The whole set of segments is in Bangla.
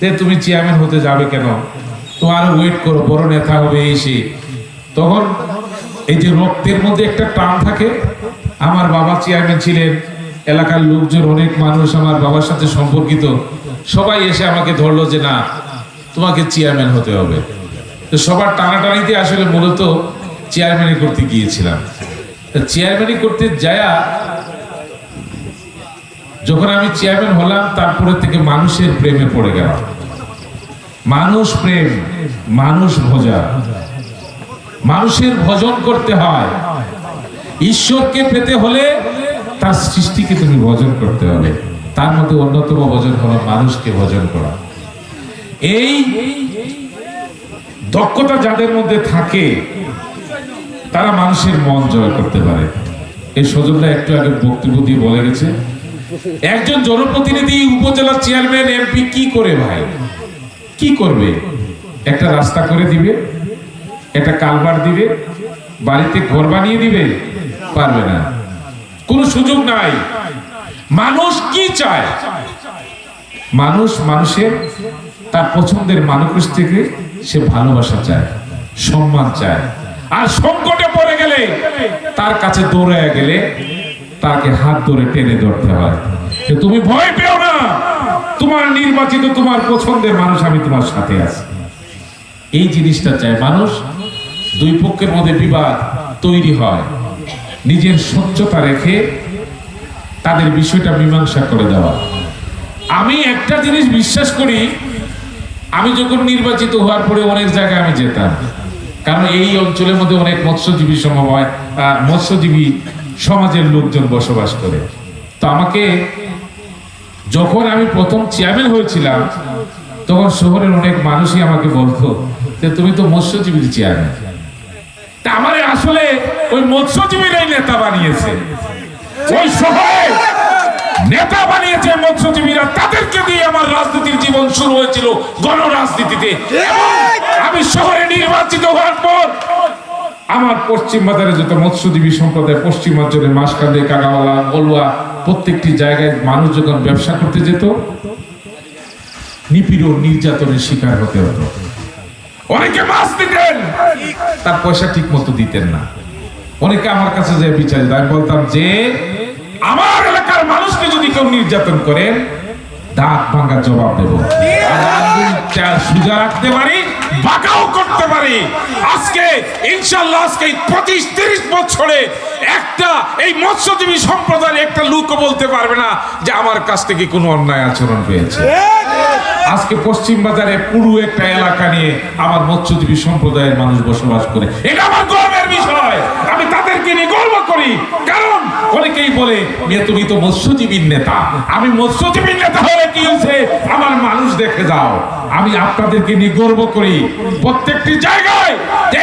যে তুমি চেয়ারম্যান হতে যাবে কেন? তো তোমার ওয়েট করো, বড় নেতা হবে এই সেই তখন এই যে রক্তের মধ্যে একটা টান থাকে, আমার বাবা চেয়ারম্যান ছিলেন, এলাকার লোকজন, অনেক মানুষ আমার বাবার সাথে সম্পর্কিত, সবাই এসে আমাকে ধরলো যে না, তোমাকে চেয়ারম্যান হতে হবে। তো সবার টানাটানিতে আসলে মূলত চেয়ারম্যানই করতে গিয়েছিলাম। চেয়ারম্যানই করতে যায়া যখন আমি চেয়ারম্যান হলাম, তারপরে থেকে মানুষের প্রেমে পড়ে গেলাম। মানুষ প্রেম, মানুষ ভোজা। মানুষের ভজন করতে হয়। ঈশ্বরকে পেতে হলে তার সৃষ্টিকে তুমি ভজন করতে হবে। তার মধ্যে অন্যতম ভজন হলো মানুষকে ভজন করা। এই দক্ষতা যাদের মধ্যে থাকে, তারা মানুষের মন জয় করতে পারে। এই সজনরা একটু আগে বক্তব্য দিয়ে বলে গেছে একজন জনপ্রতিনিধি উপজেলা চেয়ারম্যান এমপি কি করে ভাই? কি করবে? একটা রাস্তা করে দিবে, একটা কালবার দিবে, বাড়িতে ঘর বানিয়ে দিবে, পারবে না। কোনো সুযোগ নাই। মানুষ কি চায়? মানুষ মানুষের, তার পছন্দের মানুষ থেকে সে ভালোবাসা চায়, সম্মান চায়। আর সংকটে পড়ে গেলে, তার কাছে দৌড়ে গেলে তাকে হাত ধরে টেনে ধরতে হয়। তুমি ভয় পেও না। তোমার নির্বাচিত, তোমার পছন্দের মানুষ আমি তোমার সাথে আছি। এই জিনিসটা চায় মানুষ। দুই পক্ষের মধ্যে বিবাদ তৈরি হয়। নিজের স্বচ্ছতা রেখে তাদের বিষয়টা মীমাংসা করে দেওয়া। আমি একটা জিনিস বিশ্বাস করি, আমি যখন নির্বাচিত হওয়ার পরে অনেক জায়গায় আমি যেতাম। কারণ এই অঞ্চলের মধ্যে অনেক মৎস্যজীবী সমবায় মৎস্যজীবী সমাজের লোকজন বসবাস করে। তো আমাকে যখন আমি প্রথম চেয়ারম্যান হয়েছিলাম তখন শহরের অনেক মানুষই আমাকে বলতো যে তুমি তো মৎস্যজীবীর চেয়ারম্যান। তা আমার আসলে ওই মৎস্যজীবীরাই নেতা বানিয়েছে। ওই শহরে নেতা বানিয়েছে মৎস্যজীবীরা তাদেরকে দিয়ে আমার রাজনীতির জীবন শুরু হয়েছিল গণরাজনীতিতে। আমি শহরে নির্বাচিত হওয়ার পর আমার পশ্চিম বাজারে যত মৎস্যজীবী সম্প্রদায়, পশ্চিম অঞ্চলে মাসকান্দে কাগাওয়ালা, বলুয়া, প্রত্যেকটি জায়গায় মানুষ যখন ব্যবসা করতে যেত, নিপীড়ন, নির্যাতনের শিকার হতে হতো। অনেকে মাছ দিতেন, তার পয়সা ঠিক মতো দিতেন না। অনেকে আমার কাছে যে বিচার আমি বলতাম যে, আমার এলাকার মানুষকে যদি কেউ নির্যাতন করেন, দাঁত ভাঙার জবাব দেব। সোজা রাখতে পারি। বাঁকাও করতে পারি। আজকে ইনশাল্লাহ আজকে পঁচিশ, তিরিশ বছরে একটা, এই মৎস্যজীবী সম্প্রদায়ের একটা লোকও বলতে পারবে না যে আমার কাছ থেকে কোনো অন্যায় আচরণ পেয়েছে। আজকে পশ্চিম বাজারে পুরো একটা এলাকা নিয়ে আমার মৎস্যজীবী সম্প্রদায়ের মানুষ বসবাস করে। এটা আমার গর্বের বিষয়। আমি তাদেরকে নিয়ে গর্ব করি। অনেকেই বলে মেয়ে তুমি তো মৎস্যজীবীর নেতা। আমি মৎস্যজীবীর নেতা হলে কি হয়েছে? আমার মানুষ দেখে যাও। আমি আপনাদেরকে নিয়ে গর্ব করি। প্রত্যেকটি জায়গায়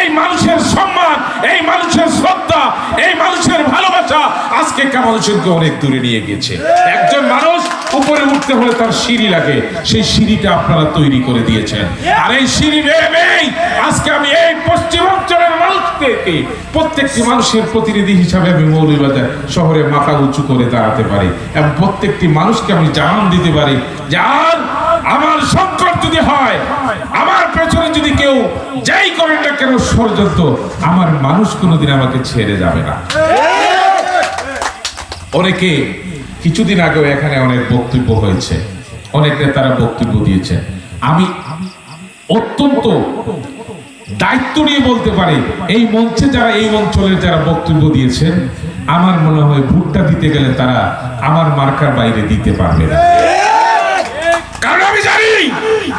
এই মানুষের সম্মান, এই মানুষের শ্রদ্ধা, এই মানুষের ভালোবাসা আজকে কামাল হোসেনকে অনেক দূরে নিয়ে গেছে। একজন মানুষ উপরে উঠতে হলে তার সিঁড়ি লাগে। সেই সিঁড়িটা আপনারা তৈরি করে দিয়েছেন। আর এই সিঁড়ি আজকে আমি এই পশ্চিম মানুষকে প্রত্যেকটি মানুষের প্রতিনিধি হিসাবে আমি মৌলভীবাজার শহরে মাথা উঁচু করে দাঁড়াতে পারি। এবং প্রত্যেকটি মানুষকে আমি জানান দিতে পারি যে, আর আমার সংকট যদি হয়, আমার পেছনে যদি কেউ যাই করেন না কেন ষড়যন্ত্র, আমার মানুষ কোনোদিন আমাকে ছেড়ে যাবে না। অনেকে কিছুদিন আগেও এখানে অনেক বক্তব্য হয়েছে। অনেক নেতারা বক্তব্য দিয়েছেন। আমি অত্যন্ত দায়িত্ব নিয়ে বলতে পারে। এই মঞ্চে যারা, এই অঞ্চলের যারা বক্তব্য দিয়েছেন, আমার মনে হয় ভোটটা দিতে গেলে তারা আমার মার্কার বাইরে দিতে পারবে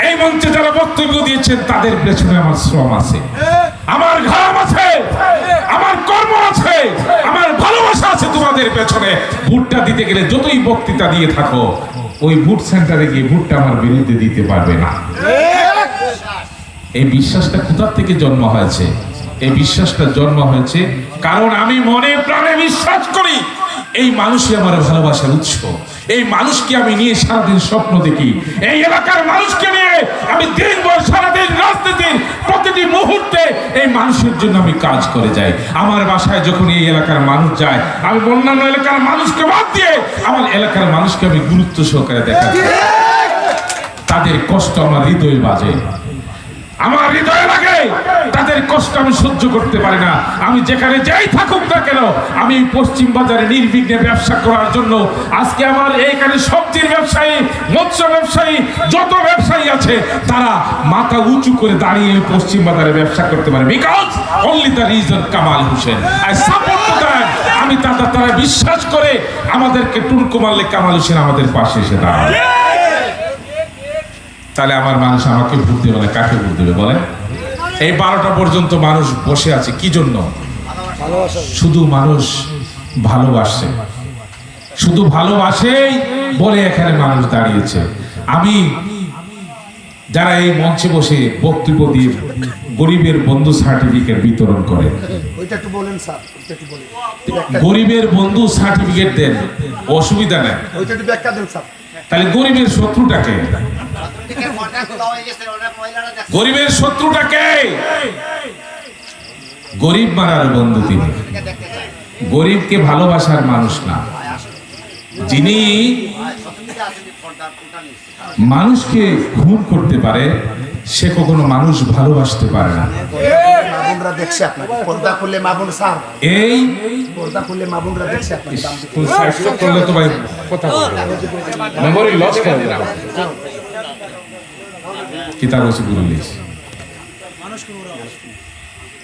এই মঞ্চে যারা বক্তব্য দিয়েছেন, তাদের পেছনে আমার শ্রম আছে। আমার ঘাম আছে, আমার কর্ম আছে, আমার ভালোবাসা আছে তোমাদের পেছনে। ভোটটা দিতে গেলে যতই বক্তৃতা দিয়ে থাকো, ওই ভোট সেন্টারে গিয়ে ভোটটা আমার বিরুদ্ধে দিতে পারবে না। এই বিশ্বাসটা কোথার থেকে জন্ম হয়েছে? এই বিশ্বাসটা জন্ম হয়েছে কারণ আমি মনে প্রাণে বিশ্বাস করি এই মানুষই আমার ভালোবাসার উৎস। এই মানুষকে আমি নিয়ে সারাদিন স্বপ্ন দেখি। এই এলাকার মানুষকে নিয়ে আমি দিনভর সারাদিন রাজনীতির প্রতিটি মুহূর্তে এই মানুষের জন্য আমি কাজ করে যাই। আমার বাসায় যখন এই এলাকার মানুষ যায় আমি অন্যান্য এলাকার মানুষকে বাদ দিয়ে আমার এলাকার মানুষকে আমি গুরুত্ব সহকারে দেখা তাদের কষ্ট আমার হৃদয়ে বাজে। আমার হৃদয়ে লাগে, তাদের কষ্ট আমি সহ্য করতে পারি না। আমি যেখানে যাই থাকুক না কেন, আমি পশ্চিম বাজারে নির্বিঘ্নে ব্যবসা করার জন্য আজকে আমার এইখানে সবজির ব্যবসায়ী, মৎস্য ব্যবসায়ী, যত ব্যবসায়ী আছে, তারা মাথা উঁচু করে দাঁড়িয়ে পশ্চিম বাজারে ব্যবসা করতে পারে। Because only the reason Kamal Hossain. I support আমি তারা তারা বিশ্বাস করে আমাদেরকে টুনকু মারলে কামাল হোসেন আমাদের পাশে এসে দাঁড়ায় তাহলে আমার মানুষ আমাকে ভোট দেবে না কাকে ভোট দেবে বলে এই বারোটা পর্যন্ত মানুষ বসে আছে কি জন্য? শুধু মানুষ ভালোবাসে। শুধু ভালোবাসেই বলে এখানে মানুষ দাঁড়িয়েছে। আমি যারা এই মঞ্চে বসে বক্তব্য দিয়ে গরিবের বন্ধু সার্টিফিকেট বিতরণ করে গরিবের বন্ধু সার্টিফিকেট দেন অসুবিধা নেই। তাহলে গরিবের শত্রুটাকে গরিবের শত্রুটাকে গরিব মারার বন্ধু তিনি। গরিবকে ভালোবাসার মানুষ না। যিনি মানুষকে খুন করতে পারে, সে কখনো মানুষ ভালোবাসতে পারে না। মামুনরা দেখছে আপনাকে। পর্দা খুললে মামুন স্যার। এই? পর্দা খুললে মামুনরা দেখছে আপনাকে। করলে তো ভাই কথা মেমোরি লস করে না কিতাব হচ্ছে গুরু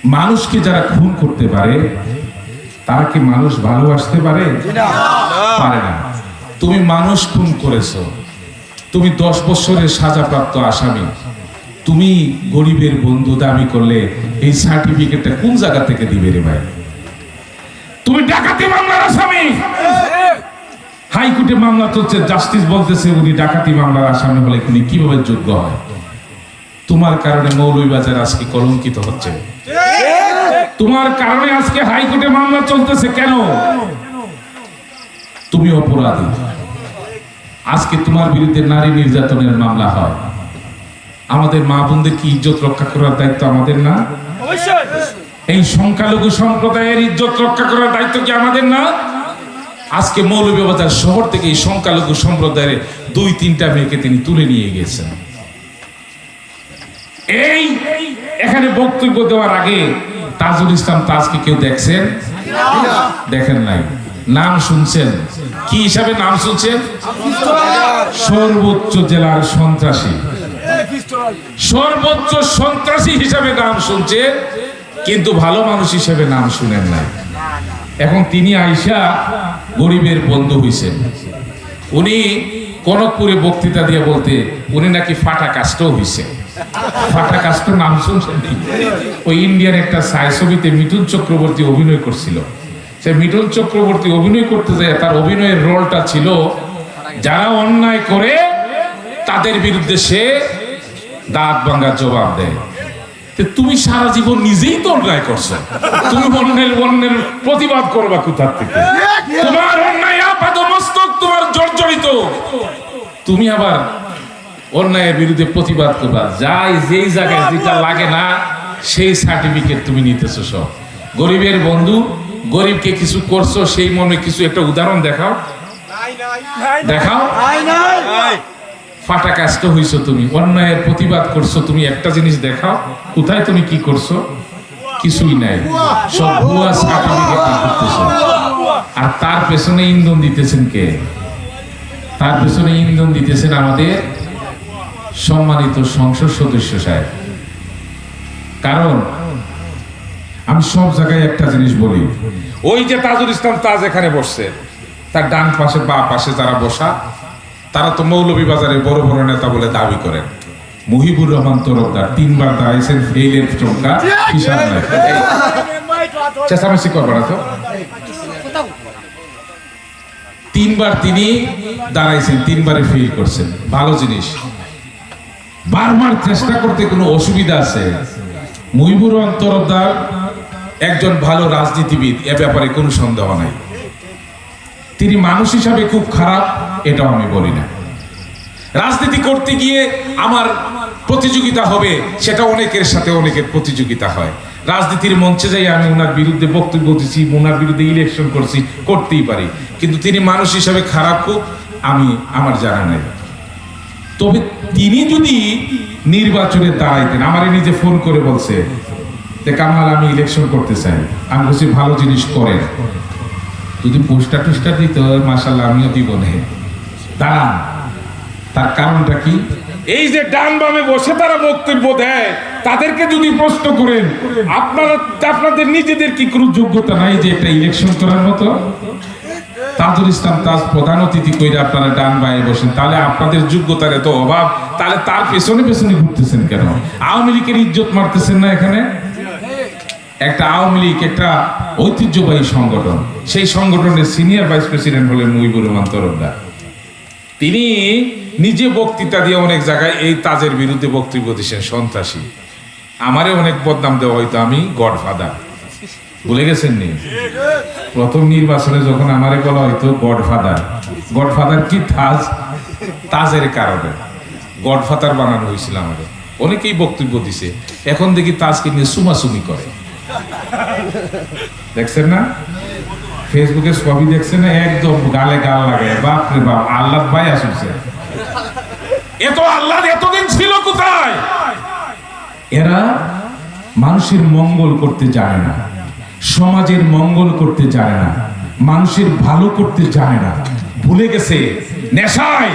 মানুষকে যারা খুন করতে পারে তারা কি মানুষ ভালোবাসতে পারে? পারে না। তুমি মানুষ খুন করেছ। তুমি দশ বছরের সাজাপ্রাপ্ত আসামি। তুমি গরিবের বন্ধু দাবি করলে এই সার্টিফিকেটটা কোন জায়গা থেকে দিবে রে ভাই? তুমি ডাকাতি মামলার আসামি। হাইকোর্টে মামলা চলছে জাস্টিস বলতেছে উনি ডাকাতি মামলার আসামি হলে উনি কীভাবে যোগ্য হয়? তোমার কারণে মৌলভীবাজার আজকে কলঙ্কিত হচ্ছে। তোমার কারণে আজকে হাইকোর্টে মামলা চলতেছে কেন? তুমি অপরাধী। আজকে তোমার বিরুদ্ধে নারী নির্যাতনের মামলা হয়। আমাদের মা বোনদের কি ইজ্জত রক্ষা করার দায়িত্ব আমাদের না? এই সংখ্যালঘু সম্প্রদায়ের ইজ্জত রক্ষা করার দায়িত্ব কি আমাদের না? আজকে মৌলভীবাজার শহর থেকে এই সংখ্যালঘু সম্প্রদায়ের দুই তিনটা মেয়েকে তিনি তুলে নিয়ে গেছেন। এই এখানে বক্তব্য দেওয়ার আগে তাজুল ইসলাম তাজকে কেউ দেখছেন? দেখেন নাই। নাম শুনছেন? কি হিসাবে নাম শুনছেন? সর্বোচ্চ জেলার সন্ত্রাসী। সর্বোচ্চ সন্ত্রাসী হিসাবে নাম শুনছে, কিন্তু ভালো মানুষ হিসেবে নাম শুনেন নাই। এখন তিনি আইসা গরিবের বন্ধু হইছেন উনি কনকপুরে বক্তৃতা দিয়ে বলতে, উনি নাকি ফাটা কাষ্ট হইছে। ফাটা কাষ্ট নাম শুনছেন ওই ইন্ডিয়ার একটা ছায়াছবিতে মিঠুন চক্রবর্তী অভিনয় করছিল। সে মিঠুন চক্রবর্তী অভিনয় করতে যায়, তার অভিনয়ের রোলটা ছিল, যারা অন্যায় করে, তাদের বিরুদ্ধে সে দাঁত ভাঙ্গার জবাব দেয়। তুমি সারা জীবন নিজেই তো অন্যায় করছ। তুমি অন্যের অন্যের প্রতিবাদ করবা কোথার থেকে? তোমার অন্যায় আপাত মস্তক তোমার জর্জরিত। তুমি আবার অন্যায়ের বিরুদ্ধে প্রতিবাদ করবা। যাই যেই জায়গায় যেটা লাগে না সেই সার্টিফিকেট তুমি নিতেছো সব। গরিবের বন্ধু গরিবকে কিছু করছ সেই মনে কিছু একটা উদাহরণ দেখাও। দেখাও। ফাটা হইছো তুমি। অন্যায়ের প্রতিবাদ করছ, তুমি একটা জিনিস দেখাও, কোথায় তুমি কি করছ? কিছুই নাই। সব ভুয়া সার্টিফিকেট আর তার পেছনে ইন্ধন দিতেছেন কে? তার পেছনে ইন্ধন দিতেছেন আমাদের সম্মানিত সংসদ সদস্য সাহেব। কারণ, আমি সব জায়গায় একটা জিনিস বলি। ওই যে তাজুল ইসলাম তাজ এখানে বসছে। তার ডান পাশে বা পাশে যারা বসা তারা তো মৌলভীবাজারের বড় বড় নেতা বলে দাবি করেন মুহিবুর রহমান তরফদার তিনবার দাঁড়াইছেন ফেইলের নাই। চেঁচামেচি তো? তিনবার তিনি দাঁড়াইছেন, তিনবারে ফেল করছেন। ভালো জিনিস। বারবার চেষ্টা করতে কোনো অসুবিধা আছে। মুহিবুর রহমান তরফদার একজন ভালো রাজনীতিবিদ, এ ব্যাপারে কোনো সন্দেহ নাই। তিনি মানুষ হিসাবে খুব খারাপ, এটাও আমি বলি না। রাজনীতি করতে গিয়ে আমার প্রতিযোগিতা হবে, সেটা অনেকের সাথে অনেকের প্রতিযোগিতা হয়। রাজনীতির মঞ্চে যাই আমি ওনার বিরুদ্ধে বক্তব্য দিচ্ছি ওনার বিরুদ্ধে ইলেকশন করছি, করতেই পারি। কিন্তু তিনি মানুষ হিসাবে খারাপ খুব, আমি, আমার জানা নেই। তবে তিনি যদি নির্বাচনে দাঁড়াইতেন, আমারে নিজে ফোন করে বলছে যে কামাল আমি ইলেকশন করতে চাই। আমি বলছি, ভালো জিনিস করেন। যদি পোস্টার টোস্টার দিতে মাসাল্লাহ আমিও দিব নে। দাঁড়ান, তার কারণটা কি? এই যে ডান বামে বসে তারা বক্তব্য দেয়, তাদেরকে যদি প্রশ্ন করেন, আপনারা আপনাদের নিজেদের কি কোনো যোগ্যতা নাই যে একটা ইলেকশন করার মতো? তাজুল ইসলাম তাজ প্রধান অতিথি কইরা আপনারা ডান বায়ে বসেন, তাহলে আপনাদের যোগ্যতার এত অভাব, তাহলে তার পেছনে পেছনে ঘুরতেছেন কেন? আওয়ামী লীগের ইজ্জত মারতেছেন না এখানে? একটা আওয়ামী লীগ, একটা ঐতিহ্যবাহী সংগঠন। সেই সংগঠনের সিনিয়র ভাইস প্রেসিডেন্ট হলেন মুহিবুর রহমান তরফদার। তিনি নিজে বক্তৃতা দিয়ে অনেক জায়গায় এই তাজের বিরুদ্ধে বক্তব্য দিয়েছেন, সন্ত্রাসী। আমারে অনেক বদনাম দেওয়া হয়তো আমি গডফাদার। ভুলে গেছেন নি প্রথম নির্বাচনে যখন আমারে বলা হয়তো গডফাদার। গডফাদার কি তাজ? তাজের কারণে। গডফাদার বানানো হয়েছিল আমাদের অনেকেই বক্তব্য দিছে। এখন দেখি তাজকে নিয়ে সুমাসুমি করে। দেখছেন না? ফেসবুকে ছবি দেখছেন না, একদম গালে গাল লাগে। বাপ রে বাপ আল্লাহ ভাই আসছে। এত আল্লাহ, এতদিন ছিল কোথায়? এরা মানুষের মঙ্গল করতে জানে না, সমাজের মঙ্গল করতে জানে না, মানুষের ভালো করতে জানে না। ভুলে গেছে, নেশায়,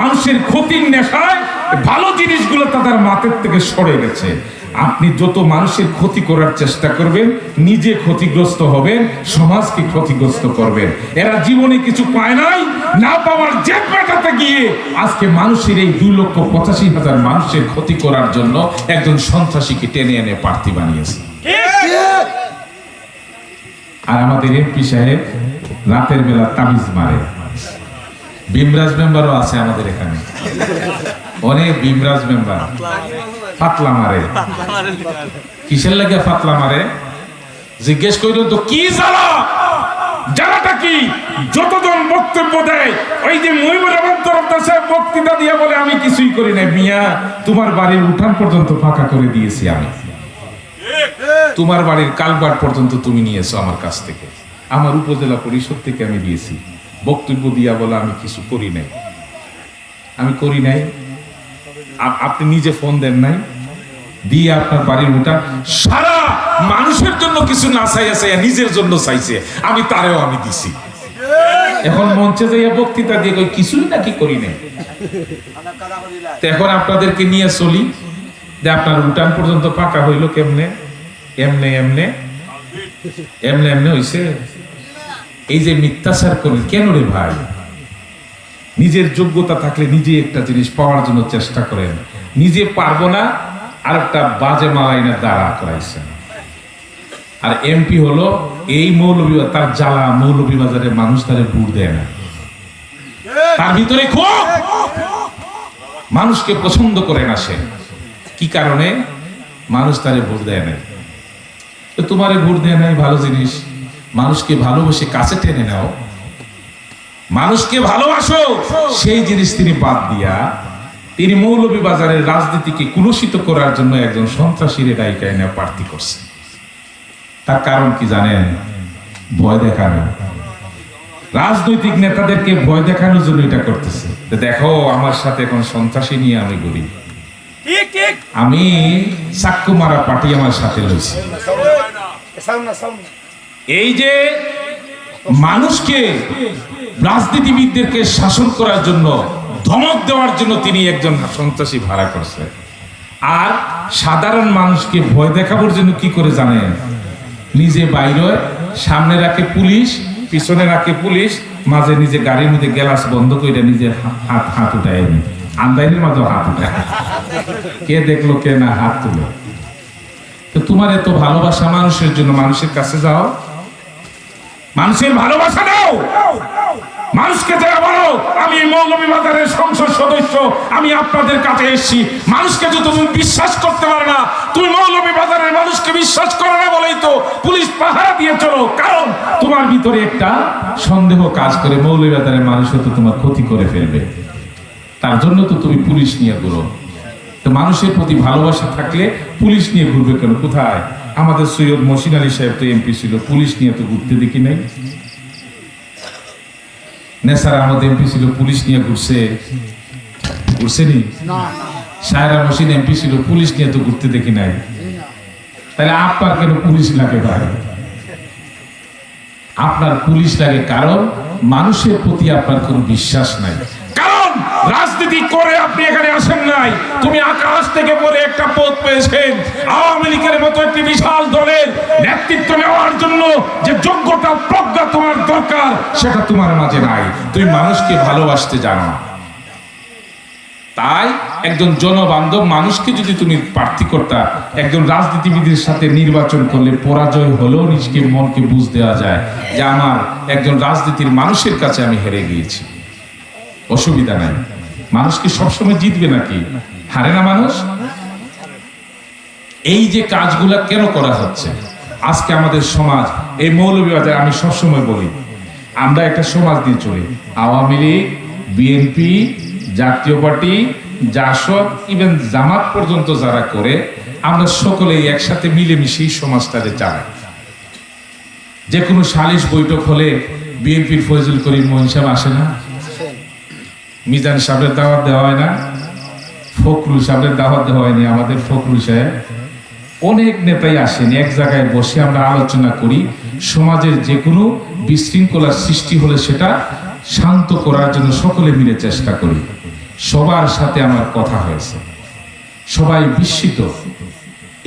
মানুষের ক্ষতির নেশায় ভালো জিনিসগুলো তাদের মাথার থেকে সরে গেছে। আপনি যত মানুষের ক্ষতি করার চেষ্টা করবেন, নিজে ক্ষতিগ্রস্ত হবেন, সমাজকে ক্ষতিগ্রস্ত করবেন। এরা জীবনে কিছু পায় নাই, না পাওয়ার জেদ মেটাতে গিয়ে আজকে মানুষের এই দুই লক্ষ পঁচাশি হাজার মানুষের ক্ষতি করার জন্য একজন সন্ত্রাসীকে টেনে এনে প্রার্থী বানিয়েছে। আর আমাদের এমপি সাহেব রাতের বেলা তাবিজ মারে। বিমরাজ মেম্বারও আছে আমাদের এখানে। অনেক বিমরাজ মেম্বার। ফাতলা মারে। কিসের লাগে ফাতলা মারে? জিজ্ঞেস করিল তো কি জ্বালা? জ্বালাটা কি? যতজন বক্তব্য দেয়, ওই যে মহিবুর রহমান বক্তৃতা দিয়ে বলে আমি কিছুই করি না মিয়া, তোমার বাড়ির উঠান পর্যন্ত ফাঁকা করে দিয়েছি আমি। তোমার বাড়ির কালবার পর্যন্ত তুমি নিয়েছো আমার কাছ থেকে। আমার উপজেলা পরিষদ থেকে আমি দিয়েছি। বক্তব্য দিয়া বলে আমি কিছু করি নাই। আমি করি নাই। আপনি নিজে ফোন দেন নাই। দিয়ে আপনার বাড়ির উঠান সারা মানুষের জন্য কিছু না চাইয়া নিজের জন্য চাইছে। আমি তারেও আমি দিছি। এখন মঞ্চে যাইয়া বক্তৃতা দিয়ে কই কিছুই নাকি করি নাই। এখন আপনাদেরকে নিয়ে চলি। যে আপনার উঠান পর্যন্ত ফাঁকা হইল কেমনে? এমনে এমনে? এমনে এমনে হইছে? এই যে মিথ্যাচার করেন, কেন রে ভাই? নিজের যোগ্যতা থাকলে নিজে একটা জিনিস পাওয়ার জন্য চেষ্টা করেন। নিজে পারব না আর একটা বাজে মালাইনে দাঁড়া করাইছেন আর এমপি হলো, এই মৌলবী তার জ্বালা মৌলভীবাজারের মানুষ তারে ভোট দেয় না। তার ভিতরে খুব মানুষকে পছন্দ করে না সে। কি কারণে? মানুষ তারে ভোট দেয় না তো তোমারে ভোট দেয় নাই ভালো জিনিস। মানুষকে ভালোবেসে কাছে টেনে নাও। মানুষকে ভালোবাসো সেই জিনিস তিনি বাদ দিয়া তিনি মৌলভীবাজারের রাজনীতিকে কুলুষিত করার জন্য একজন সন্ত্রাসীর দায়িকা এনে প্রার্থী করছে। তার কারণ কি জানেন? ভয় দেখানো। রাজনৈতিক নেতাদেরকে ভয় দেখানোর জন্য এটা করতেছে। দেখো আমার সাথে এখন সন্ত্রাসী নিয়ে আমি ঠিক আমি চাক্কু মারা পার্টি আমার সাথে রয়েছে এই যে মানুষকে রাজনীতিবিদদেরকে শাসন করার জন্য, ধমক দেওয়ার জন্য তিনি একজন সন্ত্রাসী ভাড়া করছে। আর সাধারণ মানুষকে ভয় দেখাবার জন্য কি করে জানেন? নিজে বাইরে সামনে রাখে পুলিশ, পিছনে রাখে পুলিশ, মাঝে নিজে গাড়ির মধ্যে গ্যালাস বন্ধ করে নিজে হাত হাত উঠায় আন্দাইনের মাঝে হাত উঠায়। কে দেখল, কে না, হাত তুলে। তো তোমার এত ভালোবাসা মানুষের জন্য মানুষের কাছে যাও। মানুষের ভালোবাসা দাও মানুষকে দেয়া বলো, আমি মৌলভীবাজারের সংসদ সদস্য, আমি আপনাদের কাছে এসেছি। মানুষকে তো তুমি বিশ্বাস করতে পারে না, তুমি মৌলভীবাজারের মানুষকে বিশ্বাস করো না বলেই তো পুলিশ পাহারা দিয়ে চলো। কারণ তোমার ভিতরে একটা সন্দেহ কাজ করে মৌলভীবাজারের মানুষ তো তোমার ক্ষতি করে ফেলবে। তার জন্য তো তুমি পুলিশ নিয়ে ঘুরো। তো মানুষের প্রতি ভালোবাসা থাকলে পুলিশ নিয়ে ঘুরবে কেন? কোথায়? আমাদের সৈয়দ মসিন আলী সাহেব তো এমপি ছিল, পুলিশ নিয়ে তো ঘুরতে দেখি নাই। নেসার আহমদ এমপি ছিল পুলিশ নিয়ে ঘুরছে। ঘুরছেনি সায়রা মসিন এমপি ছিল পুলিশ নিয়ে তো ঘুরতে দেখি নাই। তাহলে আপনার কেন পুলিশ লাগে ভাই? আপনার পুলিশ লাগে কারণ মানুষের প্রতি আপনার কোনো বিশ্বাস নাই। কারণ রাজনীতি করে আপনি এখানে আসেন নাই। তুমি আকাশ থেকে পরে একটা পদ পেয়েছেন। আওয়ামী লীগের মতো একটি বিশাল দলের নেতৃত্ব নেওয়ার জন্য যে যোগ্যতা সেটা তোমার মাঝে নাই। তুমি মানুষকে ভালোবাসতে জানো। তাই একজন জনবান্ধব মানুষকে যদি তুমি প্রার্থী করতা একজন রাজনীতিবিদের সাথে নির্বাচন করলে পরাজয় হলেও নিজকে মনকে বুঝ দেওয়া যায় যে আমার একজন রাজনীতির মানুষের কাছে আমি হেরে গিয়েছি। অসুবিধা নাই। মানুষ কি সবসময় জিতবে নাকি? হারে না মানুষ? এই যে কাজগুলা কেন করা হচ্ছে? আজকে আমাদের সমাজ, এই মৌলভীবাজার আমি সবসময় বলি আমরা একটা সমাজ দিয়ে চলি। আওয়ামী লীগ বিএনপি জাতীয় পার্টি, জাসদ ইভেন জামাত পর্যন্ত যারা করে, আমরা সকলেই একসাথে মিলেমিশেই সমাজটাকে চালাই। যে কোনো সালিশ বৈঠক হলে বিএনপির ফয়জুল করিম মহিন সাহেব আসে না। মিজান সাহেবের দাওয়াত দেওয়া হয় না। ফখরুল সাহেবের দাওয়াত দেওয়া হয়নি আমাদের ফখরুল সাহেব। অনেক নেতাই আসেন। এক জায়গায় বসে আমরা আলোচনা করি। সমাজের যে কোনো বিশৃঙ্খলার সৃষ্টি হলে সেটা শান্ত করার জন্য সকলে মিলে চেষ্টা করি। সবার সাথে আমার কথা হয়েছে। সবাই বিস্মিত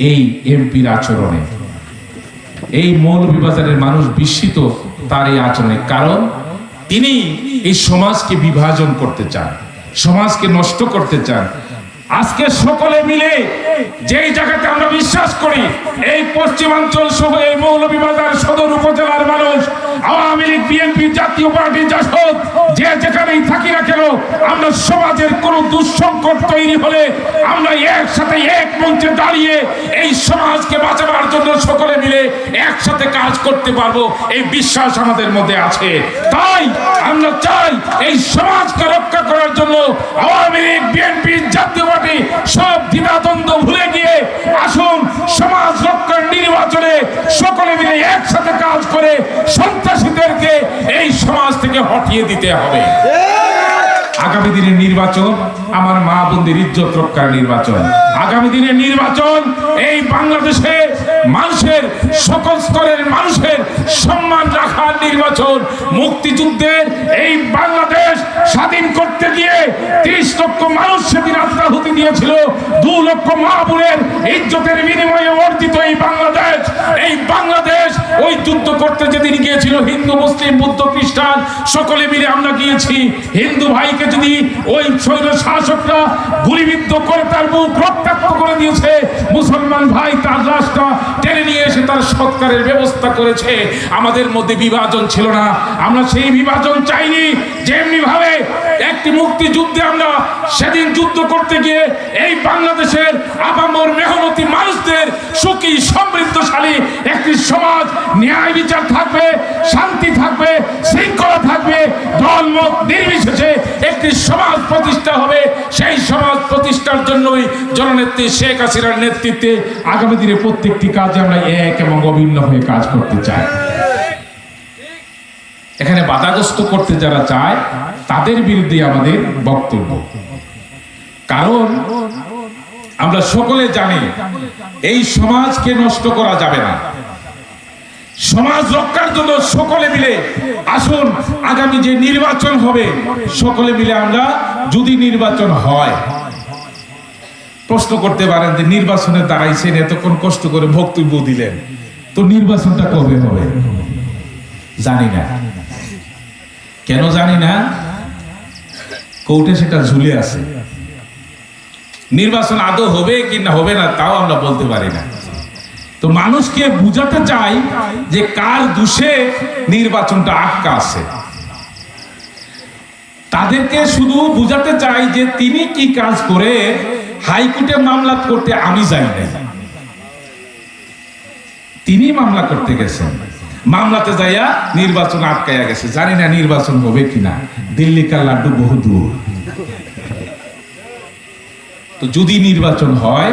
এই এমপির আচরণে। এই মৌলভীবাজারের মানুষ বিস্মিত তার এই আচরণে। কারণ তিনি এই সমাজকে বিভাজন করতে চান, সমাজকে নষ্ট করতে চান। আজকে সকলে মিলে যেই জায়গাতে আমরা বিশ্বাস করি, এই পশ্চিমাঞ্চল সহ এই মৌলভীবাজার সদর উপজেলার মানুষ, আওয়ামী লীগ, বিএনপি, জাতীয় পার্টি, জাসদ, যে যেখানেই থাকি না কেন, আমরা সমাজের কোন দুঃসংকট তৈরি হলে আমরা একসাথে এক মঞ্চে দাঁড়িয়ে এই সমাজকে বাঁচাবার জন্য সকলে মিলে একসাথে কাজ করতে পারব, এই বিশ্বাস আমাদের মধ্যে আছে। তাই আমরা চাই এই সমাজকে রক্ষা করার জন্য আওয়ামী লীগ, বিএনপি, জাতীয় পার্টি সব দ্বিধাদ্বন্দ্ব ভুলে গিয়ে আসুন সমাজ রক্ষার নির্বাচনে সকলে মিলে একসাথে কাজ করে সন্ত্রাসীদেরকে এই সমাজ থেকে হটিয়ে দিতে হবে। আগামী দিনের নির্বাচন আমার মা বোনদের ইজ্জত রক্ষার নির্বাচন। আগামী দিনের নির্বাচন এই বাংলাদেশে মানুষের সকল স্তরের মানুষের সম্মান রাখার নির্বাচন। মুক্তিযুদ্ধের এই বাংলাদেশ স্বাধীন করতে গিয়ে ত্রিশ লক্ষ মানুষ সেদিন আত্মাহুতি দিয়েছিল। দু লক্ষ মা বোনের ইজ্জতের বিনিময়ে অর্জিত এই বাংলাদেশ এই বাংলাদেশ ওই যুদ্ধ করতে যেদিন গিয়েছিল হিন্দু, মুসলিম, বুদ্ধ, খ্রিস্টান, সকলে মিলে আমরা গিয়েছি। হিন্দু ভাইকে যদি ওই শৈল শাসকরা গুলিবিদ্ধ করে তার মুখ রক্তাক্ত করে দিয়েছে, মুসলমান ভাই তার রাষ্ট্র টেনে নিয়ে এসে তার সৎকারের ব্যবস্থা করেছে। আমাদের মধ্যে বিভাজন ছিল না। আমরা সেই বিভাজন চাইনি যেমনি ভাবে একটি মুক্তিযুদ্ধে আমরা সেদিন যুদ্ধ করতে গিয়ে এই বাংলাদেশের আপামর মেহনতি মানুষদের সুখী, সমৃদ্ধশালী একটি সমাজ, ন্যায় বিচার থাকবে, শান্তি থাকবে, শৃঙ্খলা থাকবে ধর্মত নির্বিশেষে একটি সমাজ প্রতিষ্ঠা হবে। সেই সমাজ প্রতিষ্ঠার জন্যই জননেত্রী শেখ হাসিনার নেতৃত্বে আগামী দিনে প্রত্যেকটি কাজে আমরা এক এবং অভিন্ন হয়ে কাজ করতে চাই। এখানে বাধাগ্রস্ত করতে যারা চায় তাদের বিরুদ্ধে আমাদের বক্তব্য। কারণ আমরা সকলে জানি, এই সমাজকে নষ্ট করা যাবে না। সমাজ রক্ষার জন্য সকলে মিলে, আসুন, আগামী যে নির্বাচন হবে, সকলে মিলে আমরা যদি নির্বাচন হয়, প্রশ্ন করতে পারেন যে নির্বাচনে দাঁড়াইছেন এতক্ষণ কষ্ট করে বক্তব্য দিলেন। তো নির্বাচনটা কবে হবে? জানি না। কেন জানি না? কোর্টে সেটা ঝুলে আছে। নির্বাচন আদৌ হবে কি না হবে না, তাও আমরা বলতে পারি না। তো মানুষকে বুঝাতে চাই যে কার দোষে নির্বাচনটা আটকা আছে। তাদেরকে শুধু বুঝাতে চাই যে তিনি কি কাজ করে, হাইকোর্টে মামলা করতে আমি যাই নাই। তিনি মামলা করতে গেছেন। মামলাতে যাইয়া নির্বাচন আটকাইয়া গেছে। জানি না নির্বাচন হবে কিনা। দিল্লি কার লাড্ডু বহু দূর। তো যদি নির্বাচন হয়,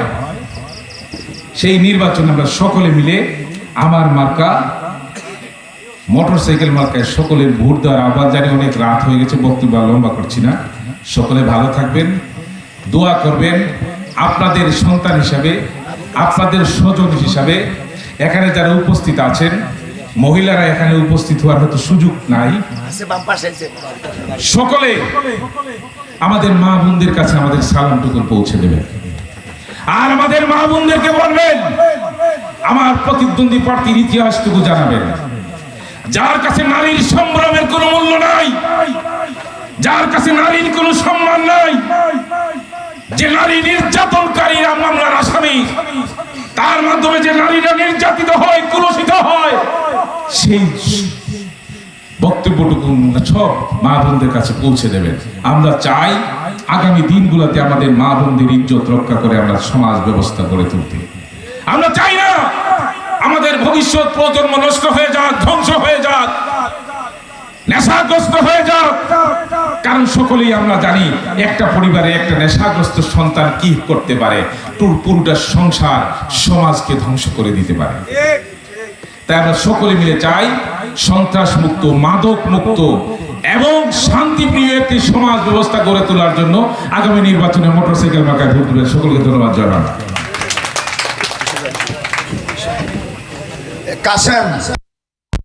সেই নির্বাচন আমরা সকলে মিলে আমার মার্কা মোটরসাইকেল মার্কায় সকলের ভোট দেওয়ার আহ্বান জানি অনেক রাত হয়ে গেছে, বক্তব্য লম্বা করছি না। সকলে ভালো থাকবেন, দোয়া করবেন। আপনাদের সন্তান হিসাবে, আপনাদের স্বজন হিসাবে, এখানে যারা উপস্থিত আছেন মহিলারা এখানে উপস্থিত হওয়ার হয়তো সুযোগ নাই। সকলে আমাদের মা বোনদের কাছে আমাদের সালামটুকু পৌঁছে দেবেন আর আমাদের মা বোনদেরকে বলবেন আমার প্রতিদ্বন্দ্বী প্রার্থীর ইতিহাসটুকু জানাবেন। যার কাছে নারীর সম্ভ্রমের কোনো মূল্য নাই যার কাছে নারীর কোনো সম্মান নাই যে নারী নির্যাতনকারীরা মামলার আসামি তার মাধ্যমে যে নারীরা নির্যাতিত হয় কুলসিত হয় সেই বক্তব্যটুকু সব মা বোনদের কাছে পৌঁছে দেবেন। আমরা চাই আগামী দিনগুলোতে আমাদের মা বোনদের ইজ্জত রক্ষা করে আমরা সমাজ ব্যবস্থা করে তুলতে। আমরা চাই না আমাদের ভবিষ্যৎ প্রজন্ম নষ্ট হয়ে যাক, ধ্বংস হয়ে যাক, নেশাগ্রস্ত হয়ে যাক। কারণ সকলেই আমরা জানি একটা পরিবারে একটা নেশাগ্রস্ত সন্তান কি করতে পারে পুরোটা সংসার সমাজকে ধ্বংস করে দিতে পারে। তাই আমরা সকলে মিলে চাই সন্ত্রাস মুক্ত মাদক মুক্ত এবং শান্তিপ্রিয় একটি সমাজ ব্যবস্থা গড়ে তোলার জন্য আগামী নির্বাচনে মোটরসাইকেল মাকায় ভোট দেবেন। সকলকে ধন্যবাদ জানান। কাসেম